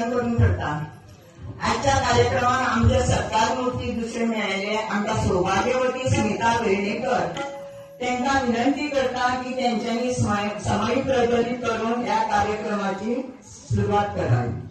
करून करता दुसरे आमकां सौभाग्यवती स्मिता वेर्णेकर करता की त्यांच्यानी समय प्रज्वलित करून या कार्यक्रमाची सुरुवात करावी.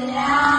Yeah.